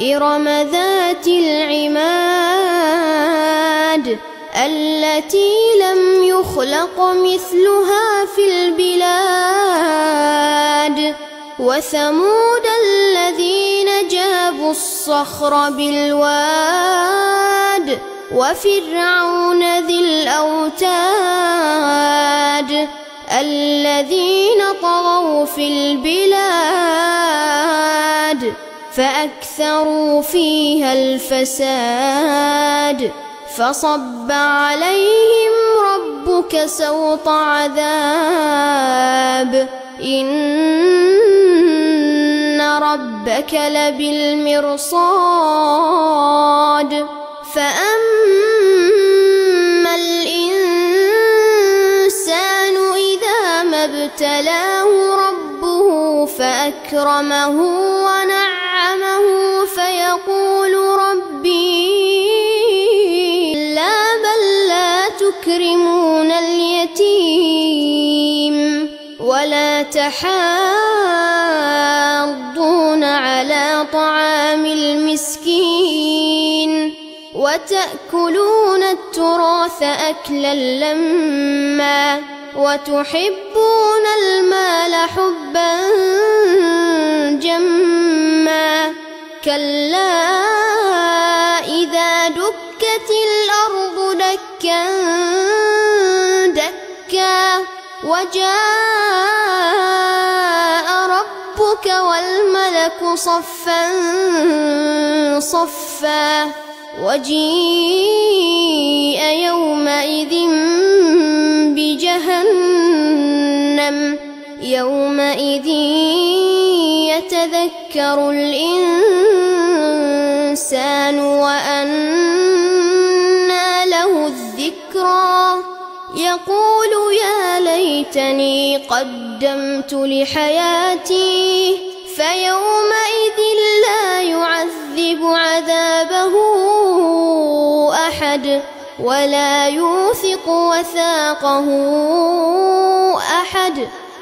إرم ذات العماد التي لم يخلق مثلها في البلاد وثمود الذين جابوا الصخر بالواد وفرعون ذي الأوتاد الذين طغوا في البلاد فأكثروا فيها الفساد فصب عليهم ربك سوط عذاب إن ربك لبالمرصاد فأما الإنسان إذا ما ابتلاه ربه فأكرمه ونعمه فيقول ربي لا بل لا تكرمون اليتيم ولا تحاضون على طعام المسكين وتأكلون التراث أكلا لما وتحبون المال حبا جما كلا إذا دكت الأرض دكا دكا وجاء ربك والملك صفا صفا. وجيء يومئذ بجهنم يومئذ يتذكر الإنسان وأنى له الذكرى. يقول يا ليتني قدمت لحياتي فيومئذ لا يعذب عذابه أحد ولا يوثق وثاقه أحد.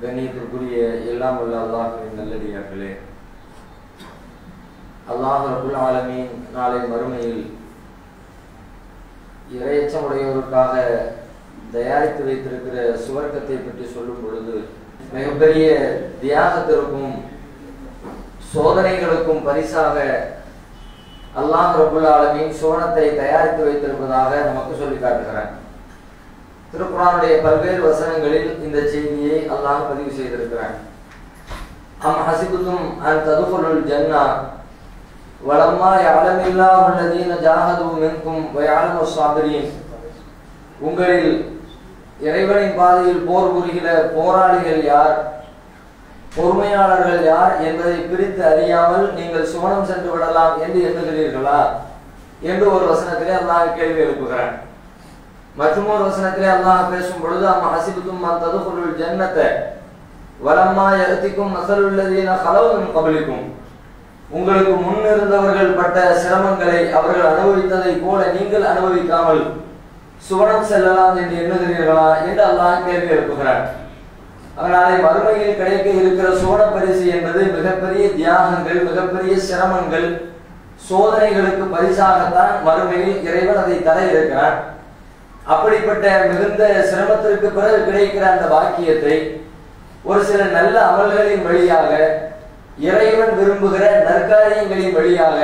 கண்ணியத்திற்குரிய எல்லாம் உள்ள அல்லாஹுவின் நல்லடியார்களே. அல்லாஹ் ரபுல் ஆலமின் நாளை மறுமையில் இறையச்சமுடையோருக்காக தயாரித்து வைத்திருக்கிற சுவர்க்கத்தை பற்றி சொல்லும் பொழுது மிகப்பெரிய தியாகத்திற்கும் சோதனைகளுக்கும் பரிசாக அல்லாஹ் ரபுல் ஆலமீன் சோனத்தை தயாரித்து வைத்திருப்பதாக நமக்கு சொல்லி காட்டுகிறான் திருக்குறானுடைய பல்வேறு வசனங்களில் இந்த செய்தி அல்லாஹ் பதிவு செய்திருக்கிறான். அம் ஹசிபுத்தும் அன் ததுகுலுல் ஜன்னா. வலம்மா யஅலமில்லாஹு அல்லதீன ஜாஹது மின்கும் உங்களில் இறைவனின் பாதையில் போர் புரிகிற போராளிகள் யார்? பொறுமையாளர்கள் யார் என்பதை பிரித்து அறியாமல் நீங்கள் சுவனம் சென்று விடலாம் என்று எண்ணுகிறீர்களா? என்று ஒரு வசனத்திலே அல்லாஹ் கேள்வி எழுப்புகிறான். மற்றுமொரு வசனத்திலே அல்லாஹ் பேசும் பொழுது அம்ம ஹசிபுத்தும் ததுகுருள் ஜன்னத்தை வலம்மா உள்ளது மசலுள்ளதீன கலவும் கபலிக்கும் உங்களுக்கு முன் இருந்தவர்கள் பட்ட சிரமங்களை அவர்கள் அனுபவித்ததை போல நீங்கள் அனுபவிக்காமல் சுவனம் செல்லலாம் என்று எண்ணுகிறீர்களா என்று அல்லாஹ் கேள்வி எழுப்புகிறார் அதனாலே மறுமையில் கிடைக்க இருக்கிற சுவன பரிசு என்பது மிகப்பெரிய தியாகங்கள் மிகப்பெரிய சிரமங்கள் சோதனைகளுக்கு பரிசாகத்தான் மறுமையில் இறைவன் அதை தர இருக்கிறான். அப்படிப்பட்ட மிகுந்த சிரமத்திற்கு பிறகு கிடைக்கிற அந்த வாக்கியத்தை ஒரு சில நல்ல அமல்களின் வழியாக இறைவன் விரும்புகிற நற்காரியங்களின் வழியாக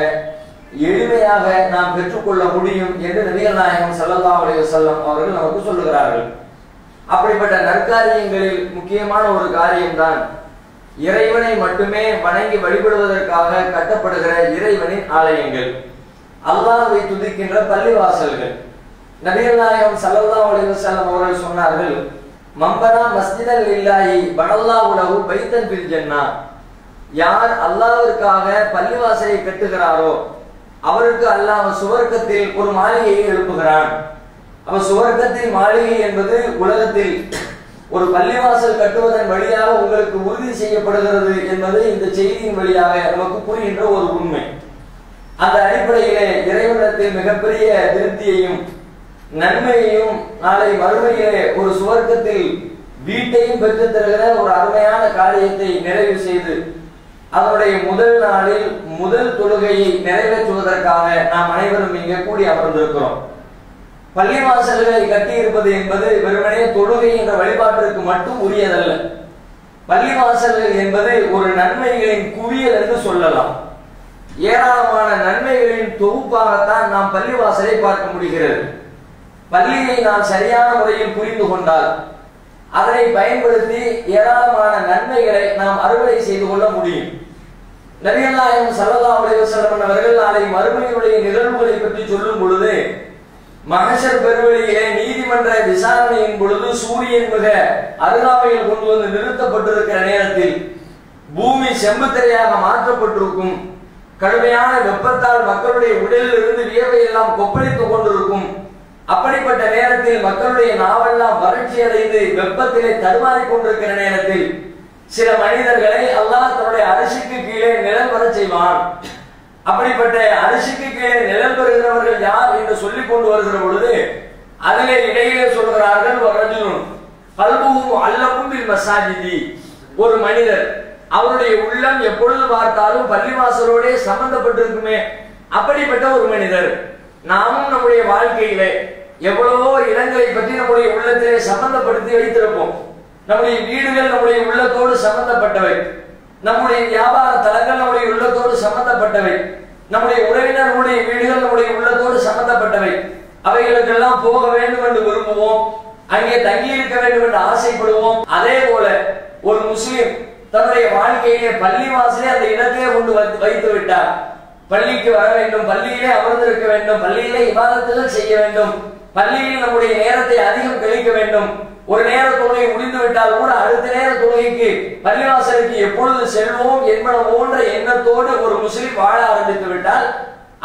எளிமையாக நாம் பெற்றுக்கொள்ள முடியும் என்று நபிகள் நாயகம் சல்லா அலைய செல்லம் அவர்கள் நமக்கு சொல்லுகிறார்கள். அப்படிப்பட்ட நற்காரியங்களில் முக்கியமான ஒரு காரியம்தான் இறைவனை மட்டுமே வணங்கி வழிபடுவதற்காக கட்டப்படுகிற இறைவனின் ஆலயங்கள். அல்லாஹை துதிக்கின்ற பள்ளிவாசல்கள். நபிகள் நாயகம் ஸல்லல்லாஹு அலைஹி அவர்கள் சொன்னார்கள் மம்பனா மஸ்ஜிதல் லில்லாஹி பனல்லாஹு லஹு பைத்தன் ஃபில் யார் அல்லாவிற்காக பள்ளிவாசலை கட்டுகிறாரோ அவருக்கு அல்லாஹ் சுவர்க்கத்தில் ஒரு மாளிகையை எழுப்புகிறான். அப்ப சுவர்க்கத்தின் மாளிகை என்பது உலகத்தில் ஒரு பள்ளிவாசல் கட்டுவதன் வழியாக உங்களுக்கு உறுதி செய்யப்படுகிறது என்பது இந்த செய்தியின் வழியாக நமக்கு புரிகின்ற ஒரு உண்மை. அந்த அடிப்படையிலே இறைவனத்தில் மிகப்பெரிய திருப்தியையும் நன்மையையும் நாளை மறுமையிலே ஒரு சுவர்க்கத்தில் வீட்டையும் பெற்று தருகிற ஒரு அருமையான காரியத்தை நிறைவு செய்து அவருடைய முதல் நாளில் முதல் தொழுகையை நிறைவேற்றுவதற்காக நாம் அனைவரும் இங்கே கூடி அமர்ந்திருக்கிறோம். பள்ளிவாசல்களை வாசல்களை கட்டியிருப்பது என்பது வெறுமனே தொழுகை என்ற வழிபாட்டிற்கு மட்டும் உரியதல்ல. பள்ளிவாசல்கள் என்பது ஒரு நன்மைகளின் குவியல் என்று சொல்லலாம். ஏராளமான நன்மைகளின் தொகுப்பாகத்தான் நாம் பள்ளிவாசலை பார்க்க முடிகிறது. பள்ளியை நாம் சரியான முறையில் புரிந்து கொண்டால் அதனை பயன்படுத்தி ஏராளமான நன்மைகளை நாம் அறுவடை செய்து கொள்ள முடியும். நபிகள் நாயகம் ஸல்லல்லாஹு அவர்கள் நாளை மறுமையினுடைய நிகழ்வுகளை பற்றி சொல்லும் பொழுது மகசர் பெருவெளியிலே நீதிமன்ற விசாரணையின் பொழுது சூரியன் மிக அருகாமையில் கொண்டு வந்து நிறுத்தப்பட்டிருக்கிற நேரத்தில் பூமி செம்புத்திரையாக மாற்றப்பட்டிருக்கும் கடுமையான வெப்பத்தால் மக்களுடைய உடலில் இருந்து வியவை எல்லாம் கொப்பளித்துக் கொண்டிருக்கும் அப்படிப்பட்ட நேரத்தில் மக்களுடைய நாவெல்லாம் வறட்சி அடைந்து வெப்பத்திலே தருமாறி கொண்டிருக்கிற நேரத்தில் சில மனிதர்களை அல்லாஹ் தன்னுடைய அரிசிக்கு கீழே நிழல் பெற செய்வான். அப்படிப்பட்ட அரிசிக்கு கீழே நிழல் பெறுகிறவர்கள் யார் என்று சொல்லிக் கொண்டு வருகிற பொழுது அதிலே இடையிலே சொல்கிறார்கள் ரஜுனும் கல்புவும் அல்லவும் மசாஜிதி ஒரு மனிதர் அவருடைய உள்ளம் எப்பொழுது பார்த்தாலும் பள்ளிவாசலோடே சம்பந்தப்பட்டிருக்குமே அப்படிப்பட்ட ஒரு மனிதர். நாமும் நம்முடைய வாழ்க்கையிலே எவ்வளவோ இடங்களை பற்றி நம்முடைய உள்ளத்திலே சம்பந்தப்படுத்தி வைத்திருப்போம். நம்முடைய வீடுகள் நம்முடைய உள்ளத்தோடு சம்பந்தப்பட்டவை. நம்முடைய வியாபார தலங்கள் நம்முடைய உள்ளத்தோடு சம்பந்தப்பட்டவை. நம்முடைய உறவினர்களுடைய வீடுகள் நம்முடைய உள்ளத்தோடு சம்பந்தப்பட்டவை. அவைகளுக்கெல்லாம் போக வேண்டும் என்று விரும்புவோம். அங்கே தங்கி இருக்க வேண்டும் என்று ஆசைப்படுவோம். அதே போல ஒரு முஸ்லிம் தன்னுடைய வாழ்க்கையிலே பள்ளி வாசலே அந்த இடத்திலே கொண்டு வைத்து விட்டார். பள்ளிக்கு வர வேண்டும் பள்ளியிலே அமர்ந்திருக்க வேண்டும் பள்ளியிலே விவாதத்தில் செய்ய வேண்டும். பள்ளியில் நம்முடைய நேரத்தை அதிகம் கழிக்க வேண்டும். ஒரு நேர தொழுகை முடிந்து விட்டால் கூட அடுத்த நேர தொழுகைக்கு பள்ளிவாசலுக்கு எப்பொழுது செல்வோம் என்பன போன்ற எண்ணத்தோடு ஒரு முஸ்லிம் வாழ ஆரம்பித்து விட்டால்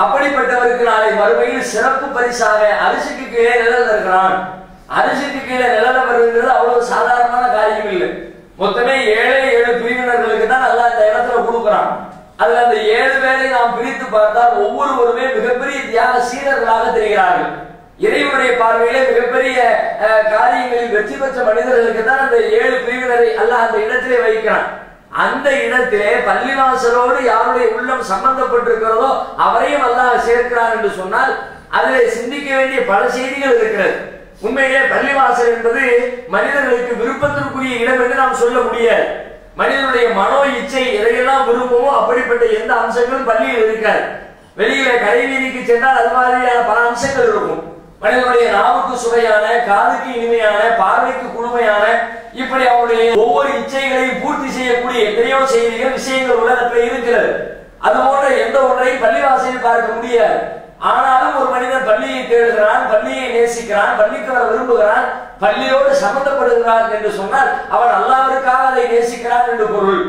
அப்படிப்பட்டவருக்கு நாளை மறுமையில் சிறப்பு பரிசாக அரிசிக்கு கீழே நிழல் இருக்கிறான் அரிசிக்கு கீழே நிழல வருகிறது அவ்வளவு சாதாரணமான காரியம் இல்லை. மொத்தமே ஏழை ஏழு பிரிவினர்களுக்கு தான் நல்லா அந்த இடத்துல கொடுக்கிறான். அதுல அந்த ஏழு பேரை நாம் பிரித்து பார்த்தால் ஒவ்வொருவருமே மிகப்பெரிய தியாக சீரர்களாக தெரிகிறார்கள். இறைவனுடைய பார்வையில மிகப்பெரிய காரியங்களில் வெற்றி பெற்ற மனிதர்களுக்கு தான் அந்த ஏழு பிரிவினரை அல்ல அந்த இடத்திலே வைக்கிறான். அந்த இடத்திலே பள்ளிவாசலோடு யாருடைய உள்ளம் சம்பந்தப்பட்டிருக்கிறதோ அவரையும் அல்லாஹ் சேர்க்கிறார் என்று சொன்னால் அதில் சிந்திக்க வேண்டிய பல செய்திகள் இருக்கிறது. உண்மையிலே பள்ளிவாசல் என்பது மனிதர்களுக்கு விருப்பத்திற்குரிய இடம் என்று நாம் சொல்ல முடியாது. மனிதனுடைய மனோ இச்சை எதையெல்லாம் விரும்புமோ அப்படிப்பட்ட எந்த அம்சங்களும் பள்ளியில் இருக்காது. வெளியில கடைவீதிக்கு சென்றால் அது மாதிரியான பல அம்சங்கள் இருக்கும். மனிதனுடைய நாவுக்கு சுவையான காதுக்கு இனிமையான பார்வைக்கு குழுமையான இப்படி அவருடைய ஒவ்வொரு இச்சைகளையும் பூர்த்தி செய்யக்கூடிய எத்தனையோ செய்திகள் விஷயங்கள் உலகத்தில் இருக்கிறது. அது போன்ற எந்த ஒன்றையும் பள்ளிவாசலில் பார்க்க முடியாது. ஆனாலும் ஒரு மனிதன் பள்ளியை தேடுகிறான் பள்ளியை நேசிக்கிறான் பள்ளிக்கு வர விரும்புகிறான் பள்ளியோடு சம்பந்தப்படுகிறான் என்று சொன்னால் அவன் அல்லாவிற்காக அதை நேசிக்கிறான் என்று பொருள்.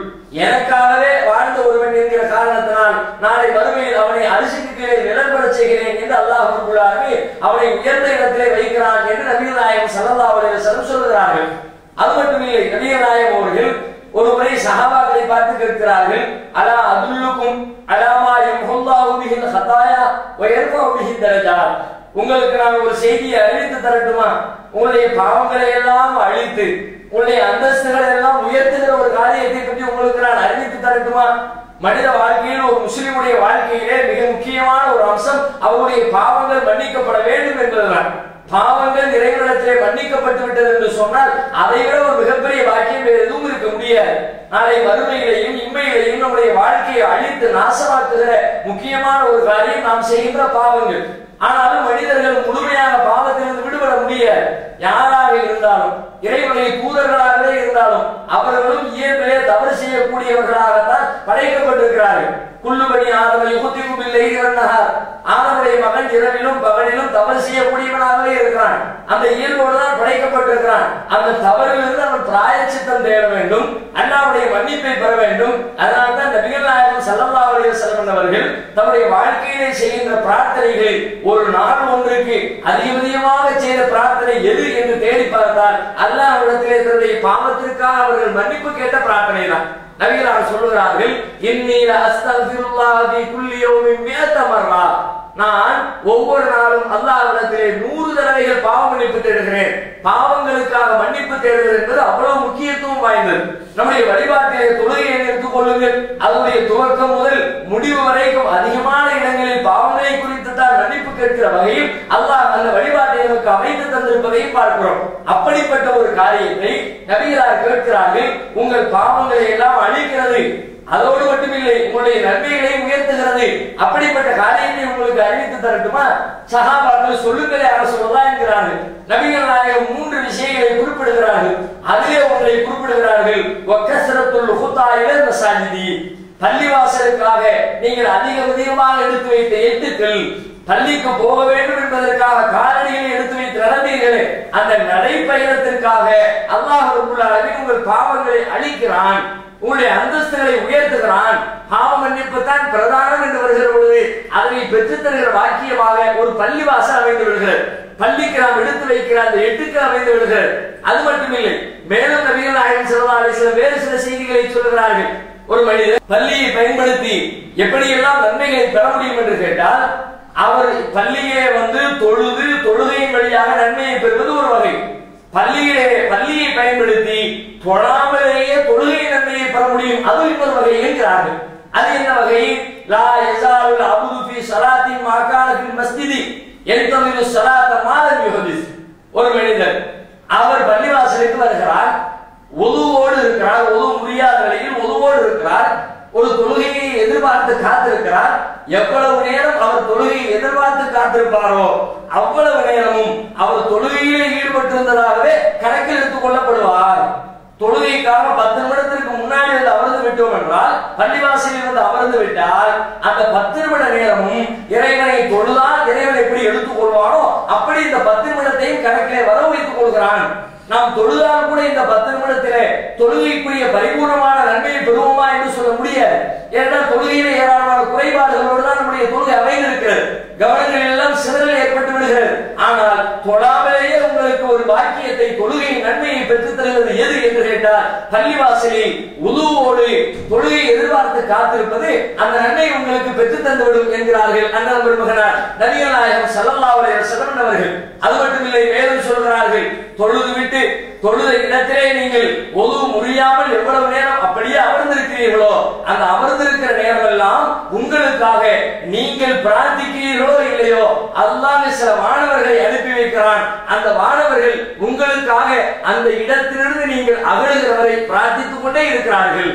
எனக்காகவே வாழ்ந்த ஒருவன் என்கிற காரணத்தினால் நாளை வறுமையில் அவனை அரிசிக்கு கீழே நிலம்பெற செய்கிறேன் என்று அல்லாஹ் அவனை உயர்ந்த இடத்திலே வைக்கிறான் என்று நபிகள் நாயகம் சல்லா அலைஹி சொல்கிறார்கள். அது மட்டுமில்லை நபிகள் நாயகம் அவர்கள் ஒரு முறை சஹாபாக்களை பார்த்து கேட்கிறார்கள் அலா அதுல்லுக்கும் அலாமா யம்ஹுல்லாஹு பிஹில் ஹதாயா வயர்மா யர்ஃபஉ பிஹி உங்களுக்கு நான் ஒரு செய்தியை அழித்து தரட்டுமா? உங்களுடைய பாவங்களை எல்லாம் அழித்து உங்களுடைய அந்தஸ்துகளை எல்லாம் உயர்த்துகிற ஒரு காரியத்தை பற்றி உங்களுக்கு நான் அறிவித்து தரட்டுமா? மனித வாழ்க்கையில் ஒரு முஸ்லிமுடைய வாழ்க்கையிலே மிக முக்கியமான ஒரு அம்சம் அவருடைய பாவங்கள் மன்னிக்கப்பட வேண்டும் என்பதுதான். பாவங்கள் இறைவனத்திலே மன்னிக்கப்பட்டு விட்டது என்று சொன்னால் அதை விட ஒரு மிகப்பெரிய வாக்கியம் வேறு எதுவும் இருக்க முடியாது. நாளை மறுமையிலையும் இம்மையிலையும் நம்முடைய வாழ்க்கையை அழித்து நாசமாக்குகிற முக்கியமான ஒரு காரியம் நாம் செய்கின்ற பாவங்கள். ஆனாலும் மனிதர்கள் முழுமையான பாவத்திலிருந்து விடுபட முடியாது. யாராக இருந்தாலும் இறைவனை தூதர்களாகவே இருந்தாலும் அவர்களும் இயல்பிலே தவறு செய்யக்கூடியவர்களாகத்தான் படைக்கப்பட்டிருக்கிறார்கள். குள்ளுபடி ஆதவனை யுகத்தியும் இல்லை இறந்தார் ஆதவனுடைய மகன் இரவிலும் பகலிலும் தவறு செய்யக்கூடியவனாகவே இருக்கிறான். அந்த இயல்போடு தான் படைக்கப்பட்டிருக்கிறான். அந்த தவறிலிருந்து அவன் பிராயச்சித்தம் தேட வேண்டும் அண்ணாவுடைய மன்னிப்பை பெற வேண்டும். அதனால் தான் நபிகள் நாயகம் சல்லல்லா அலைய செல்வன் அவர்கள் தம்முடைய வாழ்க்கையிலே செய்கின்ற பிரார்த்தனைகளில் ஒரு நாள் ஒன்றுக்கு அதிகம் அதிகமாக செய்த பிரார்த்தனை எது என்று தேடி பார்த்தால் அல்லாஹ் இடத்திலே தன்னுடைய பாவத்திற்காக அவர்கள் மன்னிப்பு கேட்ட பிரார்த்தனை தான் நபிகளார் சொல்லுகிறார்கள் இன்னில அஸ்தக்ஃபிருல்லாஹ் குல்லி யௌமின் மியத மர்ரா. நான் ஒவ்வொரு நாளும் அல்லாஹ்விடத்திலே நூறு தடவைகள் பாவ மன்னிப்பு தேடுகிறேன். பாவங்களுக்காக மன்னிப்பு தேடுதல் என்பது அவ்வளவு முக்கியத்துவம் வாய்ந்தது. நம்முடைய வழிபாட்டிலே தொழுகையை எடுத்துக் கொள்ளுங்கள். அதனுடைய துவக்கம் முதல் முடிவு வரைக்கும் அதிகமான இடங்களில் பாவங்களை குறித்து தான் மன்னிப்பு கேட்கிற வகையில் அல்லாஹ் அந்த வழி நமக்கு அமைத்து தந்திருப்பதையும் பார்க்கிறோம். அப்படிப்பட்ட ஒரு காரியத்தை நபிகளார் கேட்கிறார்கள். உங்கள் பாவங்களை எல்லாம் அழிக்கிறது. அதோடு மட்டுமில்லை உங்களுடைய நன்மைகளை உயர்த்துகிறது. அப்படிப்பட்ட காரியத்தை உங்களுக்கு அறிவித்து தரட்டுமா? சகாபாக்கள் சொல்லுங்களே யார சொல்லலாம் என்கிறார்கள். நபிகள் நாயகம் மூன்று விஷயங்களை குறிப்பிடுகிறார்கள். அதிலே ஒன்றை குறிப்பிடுகிறார்கள். ஒக்கசரத்துள் ஹுத்தாயில மசாஜிதி. பள்ளிவாசலுக்காக நீங்கள் அதிக அதிகமாக எடுத்து வைத்த எட்டுக்கள் பள்ளிக்கு போக வேண்டும் என்பதற்காக காலடியில் எடுத்து வைத்து நடந்தீர்களே அந்த நடைப்பயணத்திற்காக அல்லாஹ் ரப்புல் உங்கள் பாவங்களை அழிக்கிறான் உங்களுடைய அந்தஸ்துகளை உயர்த்துகிறான். பாவ மன்னிப்பு தான் பிரதானம் என்று வருகிற பொழுது அதனை பெற்றுத் தருகிற வாக்கியமாக ஒரு பள்ளிவாசல் அமைந்து விடுகிறது. பள்ளிக்கு நாம் எடுத்து வைக்கிற அந்த எட்டுக்கு அமைந்து விடுகிறது. அது மட்டுமில்லை மேலும் நவீன நாயகன் ஸல்லல்லாஹு அலைஹி வேறு சில செய்திகளை சொல்கிறார்கள் ஒரு மனிதர் பள்ளியை பயன்படுத்தி எப்படியெல்லாம் நன்மைகளை பெற முடியும் என்று கேட்டால் அவர் பள்ளியிலே வந்து தொழுது தொழுகையின் வழியாக நன்மையை பெறுவது ஒரு வகை. பள்ளியிலே பள்ளியை பயன்படுத்தி தொழாமலேயே தொழுகை நன்மையை பெற முடியும். அது இன்னொரு வகை இருக்கிறார்கள். அது என்ன வகை? லா யஸாலுல் அபுது ஃபீ ஸலாத்தின் மா மஸ்திதி ஃபில் மஸ்ஜிதி. யன்தமிரு ஒரு மனிதர் அவர் பள்ளிவாசலுக்கு வருகிறார். ஒதுவோடு இருக்கிறார். ஒது முடியாத நிலையில் ஒதுவோடு இருக்கிறார். ஒரு தொழுகையை எதிர்பார்த்து காத்திருக்கிறார். எவ்வளவு நேரம் அவர் தொழுகையை எதிர்பார்த்து காத்திருப்பாரோ அவ்வளவு நேரமும் அவர் தொழுகையிலே ஈடுபட்டிருந்ததாகவே கணக்கில் எடுத்துக் கொள்ளப்படுவார். தொழுகைக்காக பத்து நிமிடத்திற்கு முன்னாடி வந்து அமர்ந்து விட்டோம் என்றால் பள்ளிவாசலில் வந்து அமர்ந்து விட்டால் அந்த பத்து நிமிட நேரமும் இறைவனை தொழுதால் இறைவனை எப்படி எடுத்துக் கொள்வானோ அப்படி இந்த பத்து நிமிடத்தையும் கணக்கிலே வர வைத்துக் கொள்கிறான். நாம் தொழுதால் கூட இந்த பத்து நிமிடத்திலே தொழுகைக்குரிய பரிபூர்ணமான நன்மையை பெறுவோமா என்று சொல்ல முடியாது. ஏனென்றால் தொழுகையிலே ஏராளமான குறைபாடுகளோடு தான் நம்முடைய தொழுகை அமைந்திருக்கிறது. கவனங்கள் எல்லாம் சிதறல் ஏற்பட்டு விடுகிறது. ஆனால் தொழாமலேயே ஒரு பாக்கியத்தை தொழுகையின் நன்மையை பெற்றுத் தருகிறது எது என்று கேட்டால் பள்ளிவாசலில் உதுவோடு தொழுகை எதிர்பார்த்து காத்திருப்பது அந்த நன்மை உங்களுக்கு பெற்றுத் தந்துவிடும் என்கிறார்கள் அண்ணன் விரும்புகிறார் நபிகள் நாயகம் ஸல்லல்லாஹு அலைஹி வஸல்லம் அவர்கள். அது மட்டுமில்லை மேலும் சொல்கிறார்கள் தொழுது விட்டு தொழுத இடத்திலே நீங்கள் ஒது முடியாமல் எவ்வளவு நேரம் அப்படியே அமர்ந்திருக்கிறீர்களோ அந்த அமர்ந்திருக்கிற நேரம் எல்லாம் உங்களுக்காக நீங்கள் பிரார்த்திக்கிறீர்களோ இல்லையோ அல்லாஹ் சில மாணவர்களை அனுப்பி வைக்கிறான். அந்த மாணவர்கள் உங்களுக்காக அந்த இடத்திலிருந்து நீங்கள் அகழுகிறவரை பிரார்த்தித்துக் கொண்டே இருக்கிறார்கள்.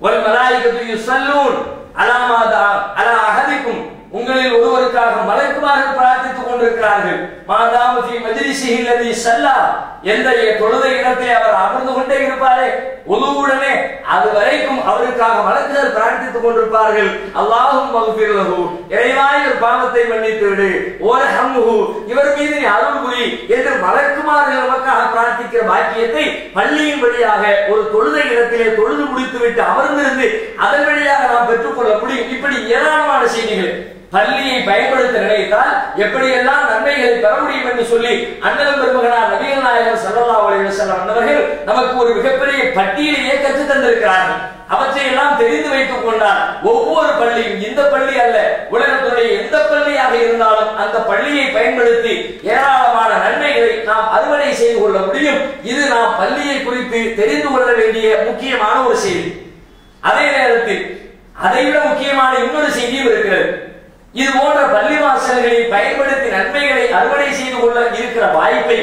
ஒரு மலாய்க்கு சல்லூன் அலாமாதா அலா அகதிக்கும் உங்களில் ஒருவருக்காக மலைக்குமாறு பிரார்த்தித்துக் கொண்டிருக்கிறார்கள். மாதாமதி மஜிரிசிஹில்லதி மஜ்லிஸிஹி அல்லதி தொழுத இடத்தை அவர் அமர்ந்து கொண்டே இருப்பாரே உதவுடனே அது வரைக்கும் அவருக்காக மலக்குகள் பிரார்த்தித்துக் கொண்டிருப்பார்கள். அல்லாஹும் மகுப்பிரலகு இறைவாய் பாவத்தை மன்னித்து விடு. ஓரஹம்ஹு இவர் மீது நீ அருள் புரி என்று மலக்குமார்கள் நமக்காக பிரார்த்திக்கிற பாக்கியத்தை பள்ளியின் வழியாக ஒரு தொழுத இடத்திலே தொழுது முடித்து விட்டு அமர்ந்திருந்து அதன் வழியாக நாம் பெற்றுக்கொள்ள முடியும். இப்படி ஏராளமான செய்திகள். பள்ளியை பயன்படுத்த நினைத்தால் எப்படியெல்லாம் நன்மைகளை பெற முடியும் என்று சொல்லி அண்ணன் பெருமகனார் நவீன நாயகர் ஸல்லல்லாஹு அலைஹி வஸல்லம் நமக்கு ஒரு மிகப்பெரிய பட்டியலையே கற்றுத் தந்திருக்கிறார்கள். அவற்றை எல்லாம் தெரிந்து வைத்துக் கொண்டால் ஒவ்வொரு பள்ளியும் இந்த பள்ளி அல்ல உலகத்துடைய எந்த பள்ளியாக இருந்தாலும் அந்த பள்ளியை பயன்படுத்தி ஏராளமான நன்மைகளை நாம் அறுவடை செய்து கொள்ள முடியும். இது நாம் பள்ளியை குறித்து தெரிந்து கொள்ள வேண்டிய முக்கியமான ஒரு செய்தி. அதே நேரத்தில் அதைவிட முக்கியமான இன்னொரு செய்தியும் இருக்கிறது. இது போன்ற பள்ளிவாசல்களை பயன்படுத்தி நன்மைகளை அறுவடை செய்து கொள்ள இருக்கிற வாய்ப்பை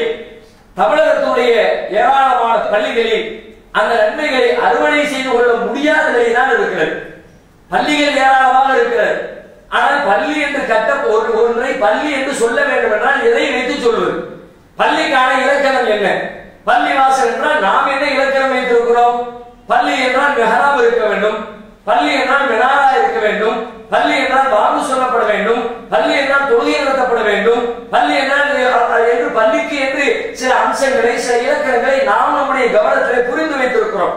தமிழகத்துடைய ஏராளமான பள்ளிகளில் அந்த நன்மைகளை அறுவடை செய்து கொள்ள முடியாத நிலைதான் இருக்கிறது. பள்ளிகள் ஏராளமாக இருக்கிறது. ஆனால் பள்ளி என்று கட்ட ஒரு ஒன்றை பள்ளி என்று சொல்ல வேண்டும் என்றால் எதை வைத்து சொல்வது? பள்ளிக்கான இலக்கணம் என்ன? பள்ளி வாசல் என்றால் நாம் என்ன இலக்கணம் வைத்திருக்கிறோம்? பள்ளி என்றால் மெஹராம் இருக்க வேண்டும். பள்ளி என்றால் மெனாரா இருக்க வேண்டும். பள்ளி என்றால் பாங்கு சொல்லப்பட வேண்டும். பள்ளி என்றால் தொழுகை நடத்தப்பட வேண்டும். பள்ளி என்றால் என்று பள்ளிக்கு என்று சில அம்சங்களை சில இலக்கணங்களை நாம் நம்முடைய கவனத்தில் புரிந்து வைத்திருக்கிறோம்.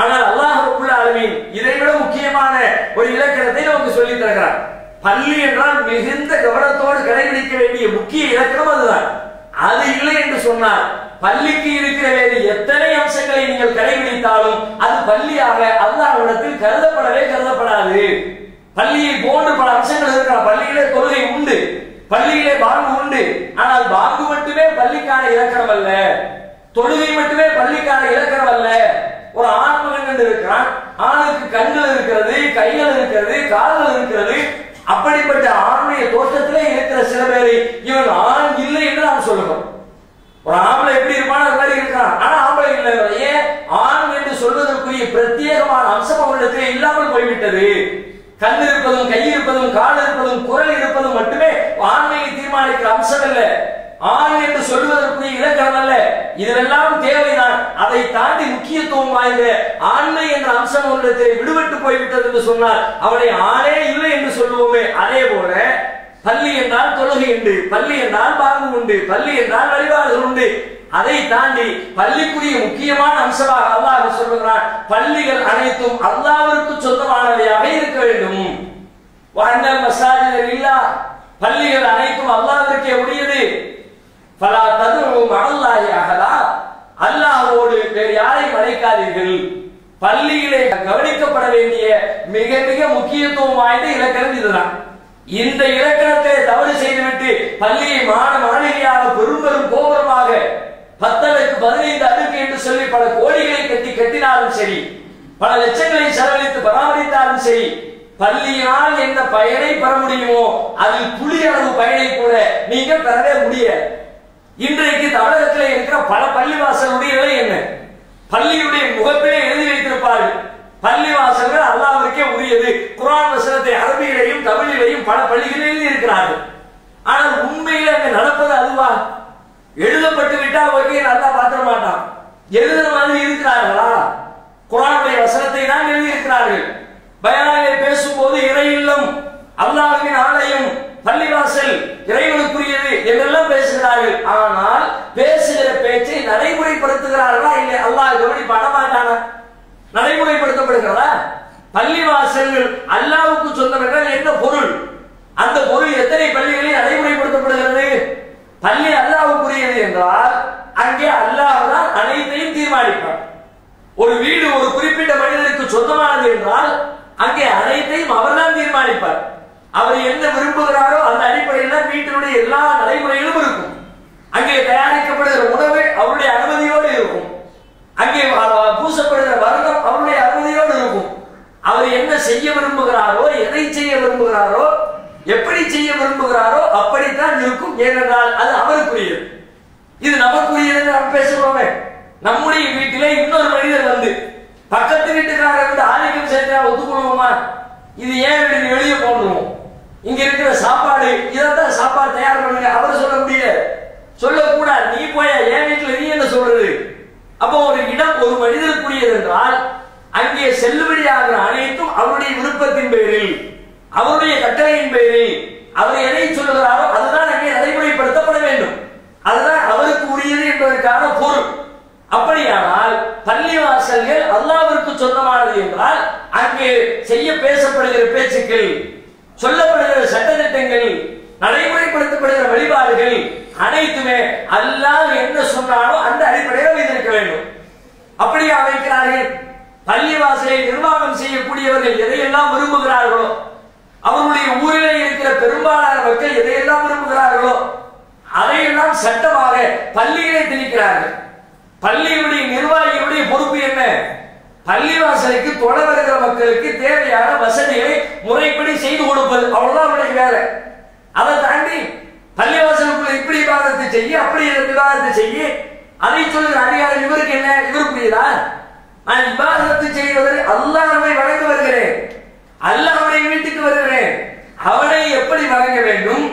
ஆனால் அல்லாஹ் ரப்புல் ஆலமீன் இதை விட முக்கியமான ஒரு இலக்கணத்தை நமக்கு சொல்லி தருகிறார். பள்ளி என்றால் மிகுந்த கவனத்தோடு கடைபிடிக்க வேண்டிய முக்கிய இலக்கணம் அதுதான். அது இல்லை என்று சொன்னால் பள்ளிக்கு இருக்கிற வேறு எத்தனை அம்சங்களை நீங்கள் கடைபிடித்தாலும் அது பள்ளியாக அல்லாஹ்விடத்தில் கருதப்படவே கருதப்படாது. பள்ளியை போன்று பல அம்சங்கள் இருக்கிற பள்ளியிலே தொழுகை உண்டு. பள்ளியிலே பாங்கு உண்டு. ஆனால் பாங்கு மட்டுமே பள்ளிக்கான இலக்கணம் அல்ல. தொழுகை மட்டுமே பள்ளிக்கான இலக்கணம் அல்ல. ஒரு ஆண் மகன் இருக்கிறான். ஆணுக்கு கண்கள் இருக்கிறது கைகள் இருக்கிறது கால்கள் இருக்கிறது. அப்படிப்பட்ட ஆணுடைய தோற்றத்திலே இருக்கிற சில பேரை இவன் ஆண் இல்லை என்று நாம் சொல்லணும் ஒரு ஆம்பளை எப்படி இருப்பான்? அது மாதிரி இருக்கிறான். ஆனா ஆம்பளை இல்லை. ஏன்? ஆண் என்று சொல்வதற்குரிய பிரத்யேகமான அம்சம் அவரிடத்திலே இல்லாமல் போய்விட்டது. கண் இருப்பதும் கை இருப்பதும் கால் இருப்பதும் குரல் இருப்பதும் மட்டுமே ஆண்மையை தீர்மானிக்கிற அம்சம் அல்ல. ஆண் என்று சொல்வதற்குரிய இலக்கணம் அல்ல. இதெல்லாம் தேவைதான். அதை தாண்டி முக்கியத்துவம் வாய்ந்த ஆண்மை என்ற அம்சம் அவனிடத்தில் விடுபட்டு போய்விட்டது என்று சொன்னால் அவனை ஆணே இல்லை என்று சொல்லுவோமே. அதே போல பள்ளி என்றால் தொழுகை உண்டு பள்ளி என்றால் பாங்கு உண்டு பள்ளி என்றால் வழிபாடுகள் உண்டு. அதை தாண்டி பள்ளிக்குரிய முக்கியமான அம்சமாக அல்லாஹ் சொல்லுகிறான் பள்ளிகள் அனைத்தும் அல்லாவிற்கு சொந்தமானவையாக இருக்க வேண்டும். வண்ணல் மசாஜிதல் இல்லா பள்ளிகள் அனைத்தும் அல்லாவிற்கே உரியது. பலா ததுவும் அல்லாஹி அல்லாஹோடு வேறு யாரையும் அழைக்காதீர்கள். பள்ளியிலே கவனிக்கப்பட வேண்டிய மிக மிக முக்கியத்துவம் வாய்ந்த இலக்கணம் இதுதான். இந்த இலக்கணத்தை தவறு செய்துவிட்டு பள்ளியை மான மாணவியாக பெரும்பெரும் கோபுரமாக பத்தலுக்கு பதினைந்து அடுக்கு என்று சொல்லி பல கோடிகளை கட்டி கட்டினாலும் சரி பல லட்சங்களை செலவழித்து பராமரித்தாலும் சரி பள்ளியினால் என்ன பயனை பெற முடியுமோ அதில் துளி அளவு பயனை கூட நீங்க பெறவே முடியாது இன்றைக்கு தமிழகத்தில் இருக்கிற பல பள்ளிவாசலுடைய நிலை என்ன? பள்ளியுடைய முகப்பிலே எழுதி வைத்திருப்பார்கள். பள்ளிவாசல்கள் அல்லாவிற்கே உரியது. குரான் வசனத்தை அரபியிலையும் தமிழிலையும் பல பள்ளிகளில் எழுதி இருக்கிறார்கள் ஆனால் உண்மையில் அங்கு நடப்பது அதுவா? எழுதப்பட்டு விட்டா ஓகே நல்லா பார்த்துட மாட்டான். எழுதுற மாதிரி இருக்கிறார்களா? குரானுடைய வசனத்தை தான் எழுதி இருக்கிறார்கள் பயானிலே பேசும்போது இறை இல்லம் அல்லாஹின் ஆலயம் பள்ளிவாசல் இறைவனுக்குரியது என்றெல்லாம் பேசுகிறார்கள். ஆனால் பேசுகிற பேச்சை நடைமுறைப்படுத்துகிறார்களா? இல்லை அல்லாஹ் கவனிப்பான மாட்டானா நடைமுறைப்படுத்தப்படுகிறதா? பள்ளிவாசல் அல்லாவுக்கு சொந்தம் என்ன பொருள்? அந்த பொருள் எத்தனை பள்ளிகளில் நடைமுறைப்படுத்தப்படுகிறது? பள்ளி அல்லாவுக்குரியது என்றால் அங்கே அல்லாஹ் தான் அனைத்தையும் தீர்மானிப்பார். ஒரு வீடு ஒரு குறிப்பிட்ட மனிதனுக்கு சொந்தமானது என்றால் அங்கே அனைத்தையும் அவர்தான் தீர்மானிப்பார். அவர் என்ன விரும்புகிறாரோ அந்த அடிப்படையில் தான் வீட்டினுடைய எல்லா நடைமுறைகளும் இருக்கும். அங்கே தயாரிக்கப்படுகிற உணவு அவருடைய அனுமதியோடு இருக்கும். அங்கே பூசப்படுகிற வருடம் அவருடைய அனுமதியோடு இருக்கும். அவர் என்ன செய்ய விரும்புகிறாரோ எதை செய்ய விரும்புகிறாரோ எப்படி செய்ய விரும்புகிறாரோ அப்படித்தான் இருக்கும். ஏனென்றால் அது அவருக்குரியது. இது நமக்குரியது நாம் பேசுகிறோமே. நம்முடைய வீட்டிலே இன்னொரு மனிதர் வந்து பக்கத்து வீட்டுக்காரர் வந்து ஆதிக்கம் சேர்த்தா ஒத்துக்கொள்வோமா? இது ஏன் இப்படி வெளியே போடுவோம் இங்க இருக்கிற சாப்பாடு இதான் சாப்பாடு தயார் பண்ணுங்க. அவர் சொல்ல முடியாது சொல்லக்கூடாது. நீ போய என் வீட்டுல நீ என்ன சொல்றது? அப்போ ஒரு இடம் ஒரு மனிதனுக்குரியது என்றால் அங்கே செல்லுபடியாகிற அனைத்தும் அவருடைய விருப்பத்தின் பேரில். அவருடைய கட்டளையின் பெயரில் அவர் எதை சொல்லுகிறாரோ அதுதான் அங்கே நடைமுறைப்படுத்தப்பட வேண்டும். அதுதான் அவருக்கு உரியது என்பதற்கான பொருள். அப்படியானால் பள்ளிவாசல்கள் அல்லாவிற்கு சொந்தமானது என்றால் அங்கே செய்ய பேசப்படுகிற பேச்சுக்கள் சொல்லப்படுகிற சட்டத்திட்டங்கள் நடைமுறைப்படுத்தப்படுகிற வழிபாடுகள் அனைத்துமே அல்லாஹ் என்ன சொன்னாலோ அந்த அடிப்படையில் வைத்திருக்க வேண்டும். அப்படியே அமைக்கிறார்கள் பள்ளிவாசலை நிர்வாகம் செய்யக்கூடியவர்கள் எதையெல்லாம் விரும்புகிறார்களோ அவர்களுடைய ஊரிலே இருக்கிற பெரும்பாலான மக்கள் எதையெல்லாம் விரும்புகிறார்களோ அதையெல்லாம் சட்டமாக பள்ளியிலே திணிக்கிறார்கள். பள்ளியுடைய நிர்வாகியுடைய பொறுப்பு என்ன? பள்ளிவாசலுக்கு தொட வருகிற மக்களுக்கு தேவையான வசதிகளை முறைப்படி செய்து கொடுப்பது. அவ்வளவுதான் அவருடைய வேலை. அதை தாண்டி பள்ளிவாசலுக்குள்ள இப்படி விவாதத்தை செய்ய அப்படி விவாதத்தை செய்ய அதை சொல்லுற அதிகாரம் இவருக்கு என்ன? இவருக்குரியதா? நான் விவாதத்தை செய்வதற்கு அல்லாஹ்வை வழங்கி வருகிறேன். அல்லாஹ்வுடைய வீட்டுக்கு வருகிறேன். அவனை எப்படி வணங்க வேண்டும்?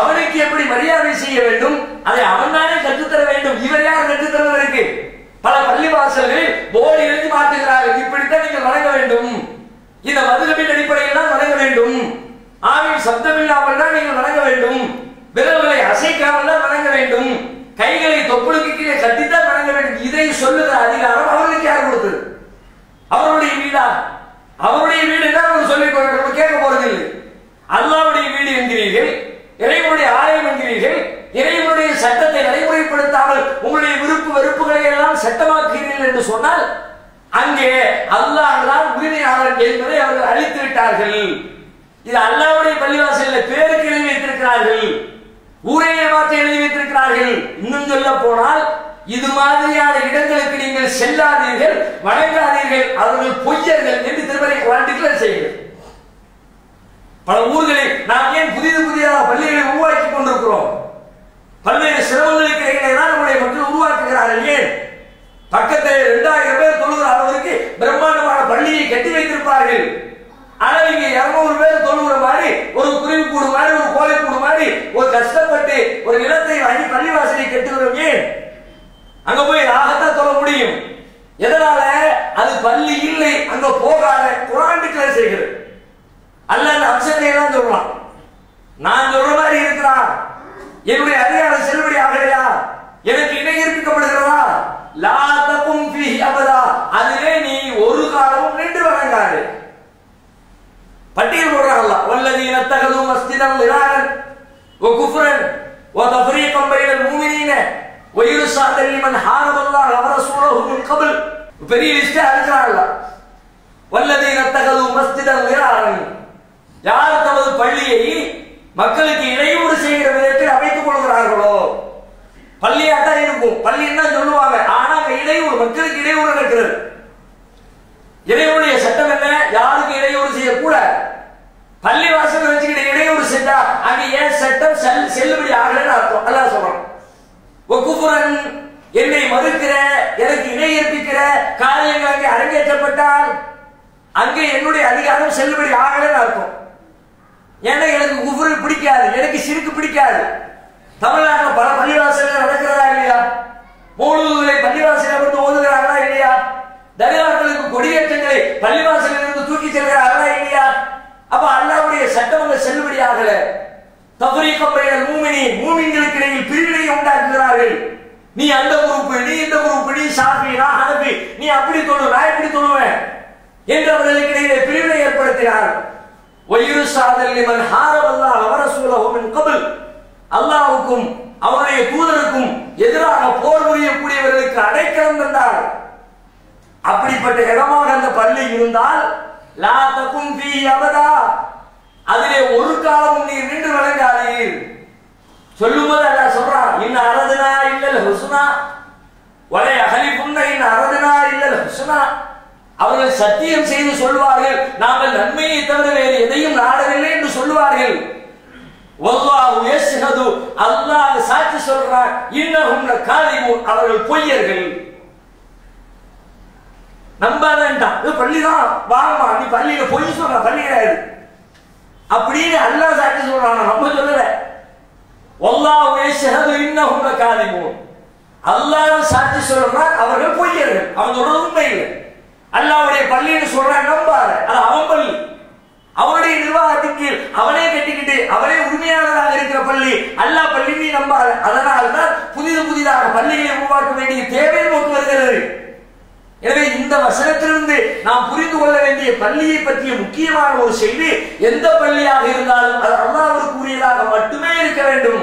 அவனுக்கு எப்படி மரியாதை செய்ய வேண்டும்? அதை அவனாலே கற்றுத்தர வேண்டும். இவர் யார் கற்றுத்தருவதற்கு? பல பள்ளிவாசல்களில் போர்டு எழுதி மாற்றுகிறார்கள். இப்படித்தான் நீங்கள் வணங்க வேண்டும். இந்த மதுகபின் அடிப்படையில் தான் வணங்க வேண்டும். ஆவின் சப்தம் இல்லாமல் தான் நீங்கள் வணங்க வேண்டும். விரல்களை அசைக்காமல் தான் வணங்க வேண்டும். கைகளை தொப்புளுக்கு கீழே கட்டித்தான் வணங்க வேண்டும். இதை சொல்லுகிற அதிகாரம் அவர்களுக்கு யார் கொடுத்தது? அவருடைய வீடா அவருடைய வீடு தான் சொல்லிக் கொள்ள கேட்க போறதில்லை அல்லாவுடைய வீடு என்கிறீர்கள் இறைவனுடைய ஆலயம் என்கிறீர்கள் இறைவனுடைய சட்டத்தை நடைமுறைப்படுத்தாமல் உங்களுடைய விருப்பு வெறுப்புகளை எல்லாம் சட்டமாக்குகிறீர்கள் என்று சொன்னால் அங்கே அல்லாஹ் தான் உரிமையாளர் என்பதை அவர்கள் அழித்து விட்டார்கள். இது அல்லாவுடைய பள்ளிவாசலில் பேருக்கு எழுதி வைத்திருக்கிறார்கள். ஊரையை மாற்றி எழுதி வைத்திருக்கிறார்கள். இன்னும் சொல்ல போனால் இது மாதிரியான இடங்களுக்கு நீங்கள் செல்லாதீர்கள் வணங்காதீர்கள் அவர்கள் பொய்யர்கள் என்று திருமறை டிக்ளேர் செய்யுங்கள் பல ஊர் நாம் ஏன் புதிது புதிதாக பள்ளிகளை உருவாக்கி கொண்டிருக்கிறோம் பல்வேறு சிரமங்களுக்கு இடையிலே தான் நம்முடைய மக்கள் உருவாக்குகிறார்கள் ஏன் பக்கத்தில் இரண்டாயிரம் பேர் தொழுகிற அளவிற்கு பிரம்மாண்டமான பள்ளியை கட்டி வைத்திருப்பார்கள் ஆனால் இங்க இருநூறு பேர் தொழுகிற மாதிரி ஒரு குருவி கூடு மாதிரி ஒரு கோழி கூடு மாதிரி ஒரு கஷ்டப்பட்டு ஒரு நிலத்தை வாங்கி பள்ளிவாசலை கட்டுகிறோம் ஏன் அங்க போய் ராகத்தான் தொழ முடியும் எதனால அது பள்ளி இல்லை அங்க போகாத குரான் டிக்ளேர் செய்கிறது அல்ல அந்த அம்சத்தை எல்லாம் சொல்லலாம் நான் சொல்ற மாதிரி இருக்கிறான் என்னுடைய அதிகாரம் செல்லுபடி ஆகலையா எனக்கு இணை ஏற்பிக்கப்படுகிறதா லா தக்கும் ஃபீஹி அபதா அதிலே நீ ஒரு காலமும் நின்று வணங்காது பட்டியல் போடுறாங்கல்ல வல்லதீன தகது மஸ்திதம் லிரானன் வ குஃப்ரன் வ தஃரீகன் பைனல் முஃமினீன வ இர்சாதன் லிமன் ஹாரபல்லாஹ வ ரசூலஹு மின் கபில் பெரிய லிஸ்ட் அடிச்சாங்கல்ல வல்லதீன தகது மஸ்திதம் யார் தமது பள்ளியை மக்களுக்கு இடையூறு செய்கிற விதத்தில் அமைத்துக் கொள்கிறார்களோ? பள்ளியாத்தான் இருக்கும். பள்ளி என்ன சொல்லுவாங்க? ஆனா அங்க இடையூறு மக்களுக்கு இடையூறு நடக்கிறது இடையூறுடைய சட்டம் என்ன? யாருக்கு இடையூறு செய்யக்கூட. பள்ளி வாசல் வச்சுக்கிட்டு இடையூறு செஞ்சா அங்க ஏன் சட்டம் செல் செல்லுபடி ஆகலன்னு அர்த்தம். அல்ல சொல்றோம் ஒக்குப்புறன் என்னை மறுக்கிற எனக்கு இணை ஏற்பிக்கிற காரியங்கள் அங்கே அரங்கேற்றப்பட்டால் அங்கே என்னுடைய அதிகாரம் செல்லுபடி ஆகலன்னு இருக்கும். ஏன்னா எனக்கு குஃபுரு பிடிக்காது எனக்கு சிறுக்கு பிடிக்காது. தமிழ்நாட்டில் பல பள்ளிவாசல்கள் நடக்கிறதா இல்லையா? மூலூரை பள்ளிவாசல் வந்து ஓதுகிறார்களா இல்லையா? தர்காக்களுக்கு கொடியேற்றங்களை பள்ளிவாசலில் இருந்து தூக்கி செல்கிறார்களா இல்லையா? அப்ப அல்லாவுடைய சட்டம் அங்க செல்லுபடி ஆகல. தபரீக்கப்பையர் மூமினி மூமின்களுக்கு இடையில் பிரிவினை உண்டாக்குகிறார்கள். நீ அந்த குரூப் நீ இந்த குரூப் நீ சாஃபி நான் ஹனபி நீ அப்படி தொழு நான் இப்படி தொழுவேன் என்று அவர்களுக்கிடையிலே பிரிவினை ஏற்படுத்தினார். ஒயிரு சாதல் லிமன் ஹாரவல்லா அவரசூல மின் கபில். அல்லாவுக்கும் அவருடைய தூதருக்கும் எதிராக போர் புரியக்கூடியவர்களுக்கு அடைக்கலம் தந்தார். அப்படிப்பட்ட இடமாக அந்த பள்ளி இருந்தால் லா தக்கும் பி அவதா அதிலே ஒரு காலமும் நீர் நின்று வணங்காதீர் சொல்லும்போது அல்லா சொல்றான் இன்ன அரதுனா இல்லல் ஹுஸ்னா. வலை அகலிப்புன்ன இன்ன அரதுனா இல்லல் ஹுசுனா அவர்கள் சத்தியம் செய்து சொல்வார்கள் நாங்கள் நன்மையை தவிர வேறு எதையும் நாடவில்லை என்று சொல்லுவார்கள். வல்லாஹு யஷ்ஹது. அல்லாஹ் சாட்சி சொல்றான் இன்னஹும் லகாலிபூன் அவர்கள் பொய்யர்கள். நம்பாதேன்டான் இது பள்ளிதான். வாங்கம்மா நீ பள்ளியில பொய் சொல்ற பள்ளி கிடையாது அப்படின்னு அல்லாஹ் சாட்சி சொல்றான் யஷ்ஹது இன்னஹும் லகாதிபூன் அல்லாஹ் சாட்சி சொல்றான் அவர்கள் பொய்யர்கள். அவன் சொல்றது உண்மை இல்லை. அல்லாவுடைய பள்ளின்னு சொல்றான் நம்பாரு அது அவன் பள்ளி. அவனுடைய நிர்வாகத்தின் கீழ் அவனே கட்டிக்கிட்டு அவனே உரிமையாளராக இருக்கிற பள்ளி அல்லாஹ் பள்ளி நீ நம்பாரு அதனால தான் புதிது புதிதாக பள்ளிகளை உருவாக்க வேண்டிய தேவை போட்டு வருகிறது. எனவே இந்த வசனத்திலிருந்து நாம் புரிந்து கொள்ள வேண்டிய பள்ளியை பற்றிய முக்கியமான ஒரு செய்தி எந்த பள்ளியாக இருந்தாலும் அது அல்லாஹ்விற்கு உரியதாக மட்டுமே இருக்க வேண்டும்.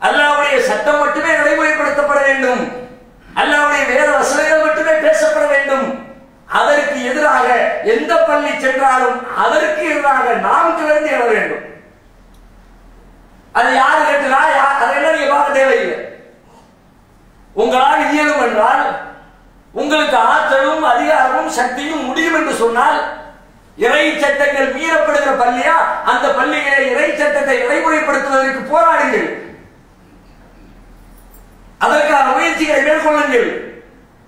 அல்லாவுடைய சட்டம் மட்டுமே நடைமுறைப்படுத்தப்பட வேண்டும். அல்லாவுடைய வேத வசதிகள் மட்டுமே பேசப்பட வேண்டும். அதற்கு எதிராக எந்த பள்ளி சென்றாலும் அதற்கு எதிராக நாம் கிளர்ந்து எழ வேண்டும். அது யாரு கேட்டுனா யா- அதெல்லாம் நீங்க பார்க்க தேவையில்லை. உங்களால் இயலும் என்றால் உங்களுக்கு ஆற்றலும் அதிகாரமும் சக்தியும் முடியும் என்று சொன்னால் இறை சட்டங்கள் மீறப்படுகிற பள்ளியா? அந்த பள்ளியை இறை சட்டத்தை நடைமுறைப்படுத்துவதற்கு போராடுங்கள். அதற்கான முயற்சிகளை மேற்கொள்ளுங்கள்.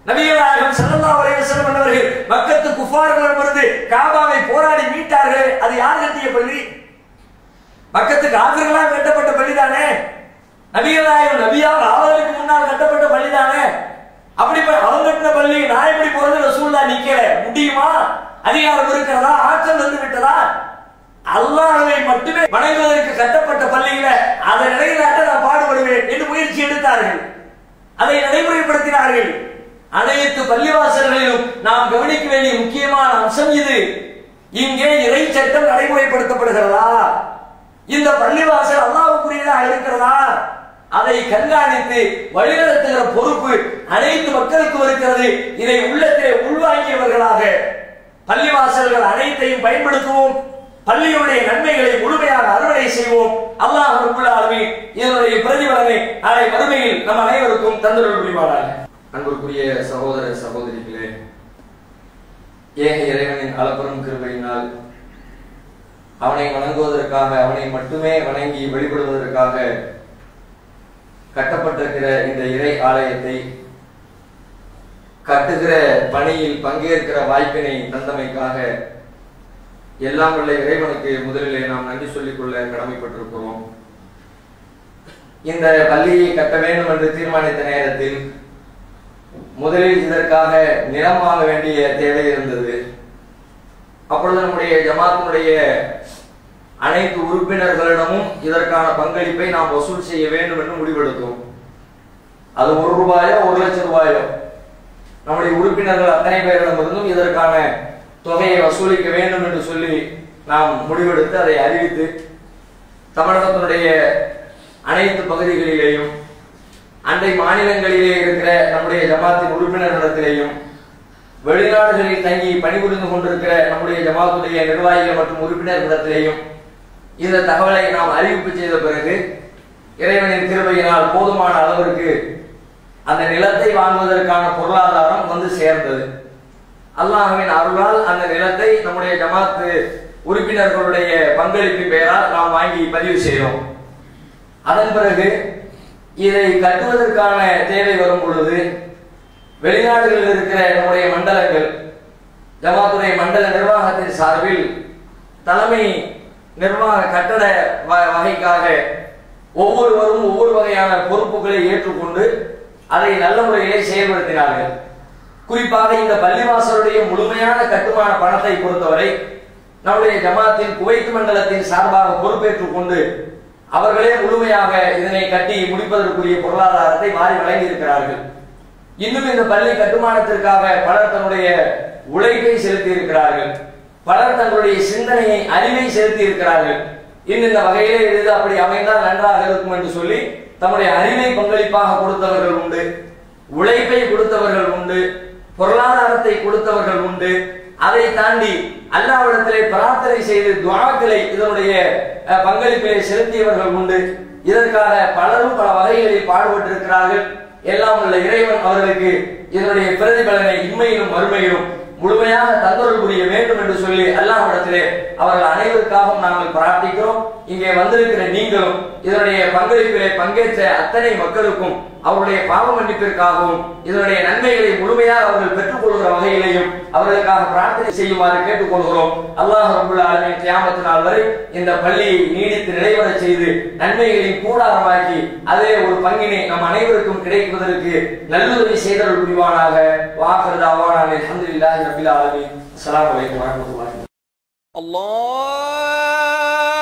நபிகள் நாயகம் ஸல்லல்லாஹு செல்லும் வஸல்லம் அவர்கள் மக்கத்து குஃபார்களிடமிருந்து காபாவை போராடி மீட்டார்கள் அது யார் கட்டிய பள்ளி? மக்கத்து காவிர்களால் கட்டப்பட்ட பள்ளிதானே நபிகள் நபியால் ஆவதற்கு முன்னால் கட்டப்பட்ட பள்ளிதானே அப்படி போய் அவங்க கட்டின பள்ளி நான் எப்படி போறது? ரசூல்லா நிக்கல. முடியுமா? அதிகாரம் இருக்கிறதா? ஆற்றல் வந்து விட்டதா? அல்லாஹை மட்டுமே வணங்குவதற்கு கட்டப்பட்ட பள்ளியில அதை நிலையில் நான் பாடுபடுவேன் என்று முயற்சி எடுத்தார்கள். அதை நடைமுறைப்படுத்தினார்கள். அனைத்து பள்ளிவாசல்களிலும் நாம் கவனிக்க வேண்டிய முக்கியமான அம்சம் இது. இங்கே இறை சட்டம் நடைமுறைப்படுத்தப்படுகிறதா? இந்த பள்ளிவாசல் அல்லாவுக்குரியதாக இருக்கிறதா? அதை கண்காணித்து வழிநடத்துகிற பொறுப்பு அனைத்து மக்களுக்கும் இருக்கிறது இதை உள்ளத்திலே உள்வாங்கியவர்களாக பள்ளிவாசல்கள் அனைத்தையும் பயன்படுத்துவோம். பள்ளியுடைய நன்மைகளை முழுமையாக அறுவடை செய்வோம். அல்லாஹ் ரப்புல் ஆலமீன் இதனுடைய பிரதிபலனை நாளை மறுமையில் நம் அனைவருக்கும் தந்துள்ள புரிவாராக அன்புக்குரிய சகோதர சகோதரிகளே ஏக இறைவனின் அளப்பெரும் கிருபையினால் அவனை வணங்குவதற்காக அவனை மட்டுமே வணங்கி வழிபடுவதற்காக கட்டப்பட்டிருக்கிற இந்த இறை ஆலயத்தை கட்டுகிற பணியில் பங்கேற்கிற வாய்ப்பினை தந்தமைக்காக எல்லாம் உள்ள இறைவனுக்கு முதலிலே நாம் நன்றி சொல்லிக் கொள்ள கடமைப்பட்டிருக்கிறோம். இந்த பள்ளியை கட்ட வேண்டும் என்று தீர்மானித்த நேரத்தில் முதலில் இதற்காக நிலம் வாங்க வேண்டிய தேவை இருந்தது. அப்பொழுது நம்முடைய ஜமாத்தினுடைய அனைத்து உறுப்பினர்களிடமும் இதற்கான பங்களிப்பை நாம் வசூல் செய்ய வேண்டும் என்று முடிவெடுத்தோம். அது ஒரு ரூபாயோ ஒரு லட்சம் ரூபாயோ. நம்முடைய உறுப்பினர்கள் அத்தனை பேரிடமிருந்தும் இதற்கான தொகையை வசூலிக்க வேண்டும் என்று சொல்லி நாம் முடிவெடுத்து அதை அறிவித்து தமிழகத்தினுடைய அனைத்து பகுதிகளிலேயும் அண்டை மாநிலங்களிலே இருக்கிற நம்முடைய ஜமாத்தின் உறுப்பினர்களிடத்திலேயும் வெளிநாடுகளில் தங்கி பணிபுரிந்து கொண்டிருக்கிற நம்முடைய ஜமாத்துடைய நிர்வாகிகள் மற்றும் உறுப்பினர்களிடத்திலேயும் இந்த தகவலை நாம் அறிவிப்பு செய்த பிறகு இறைவனின் திருவையினால் போதுமான அளவிற்கு அந்த நிலத்தை வாங்குவதற்கான பொருளாதாரம் வந்து சேர்ந்தது. அல்லாஹுவின் அருளால் அந்த நிலத்தை நம்முடைய ஜமாத்து உறுப்பினர்களுடைய பங்களிப்பு பெயரால் நாம் வாங்கி பதிவு செய்தோம் அதன் பிறகு இதை கட்டுவதற்கான தேவை வரும் பொழுது வெளிநாடுகளில் இருக்கிற நம்முடைய மண்டலங்கள் ஜமாத்துடைய மண்டல நிர்வாகத்தின் சார்பில் தலைமை நிர்வாக கட்டட வ- வகைக்காக ஒவ்வொருவரும் ஒவ்வொரு வகையான பொறுப்புகளை ஏற்றுக்கொண்டு அதை நல்ல முறையிலே செயல்படுத்தினார்கள். குறிப்பாக இந்த பள்ளிவாசலுடைய முழுமையான கட்டுமான பணத்தை பொறுத்தவரை நம்முடைய ஜமாத்தின் குவைத் மண்டலத்தின் சார்பாக பொறுப்பேற்றுக் கொண்டு அவர்களே முழுமையாக இதனை கட்டி முடிப்பதற்குரிய பொருளாதாரத்தை மாறி வழங்கி இருக்கிறார்கள் இன்னும் இந்த பள்ளி கட்டுமானத்திற்காக பலர் தன்னுடைய உழைப்பை செலுத்தி இருக்கிறார்கள் பலர் தங்களுடைய சிந்தனையை அறிவை செலுத்தி இருக்கிறார்கள் இன்னும் இந்த வகையிலே இது அப்படி அமைந்தால் நன்றாக இருக்கும் என்று சொல்லி தம்முடைய அறிவை பங்களிப்பாக கொடுத்தவர்கள் உண்டு உழைப்பை கொடுத்தவர்கள் உண்டு பொருளாதாரத்தை கொடுத்தவர்கள் உண்டு. அதை தாண்டி அல்லாவிடத்திலே பிரார்த்தனை செய்து துவாக்களை இதனுடைய பங்களிப்பிலே செலுத்தியவர்கள் உண்டு. இதற்காக பலரும் பல வகைகளில் பாடுபட்டிருக்கிறார்கள். எல்லாம் உள்ள இறைவன் அவர்களுக்கு இதனுடைய பிரதிபலனை இன்மையிலும் மறுமையிலும் முழுமையாக தந்தொருள் புரிய வேண்டும் என்று சொல்லி அல்லாஹிடத்திலே அவர்கள் அனைவருக்காகவும் நாங்கள் பிரார்த்திக்கிறோம். இங்கே வந்திருக்கிற நீங்களும் இதனுடைய பங்களிப்பிலே பங்கேற்ற அத்தனை மக்களுக்கும் அவருடைய பாவ மன்னிப்பிற்காகவும் இதனுடைய நன்மைகளை முழுமையாக அவர்கள் பெற்றுக் கொள்கிற வகையிலையும் அவர்களுக்காக பிரார்த்தனை செய்யுமாறு கேட்டுக்கொள்கிறோம். அல்லாஹ் ரபுல்ல ஆலமின் கியாமத்து நாள் வரை இந்த பள்ளியை நீடித்து நிறைவர செய்து நன்மைகளை கூடாரமாக்கி அதே ஒரு பங்கினை நம் அனைவருக்கும் கிடைப்பதற்கு நல்லுதவி செய்தல் புரிவானாக. வாக்குறது அவானான அஹமதுல்லாஹி ரபில் ஆலமின். அஸ்லாம் வலைக்கம் வரமத்துல்லாஹி அல்லாஹ்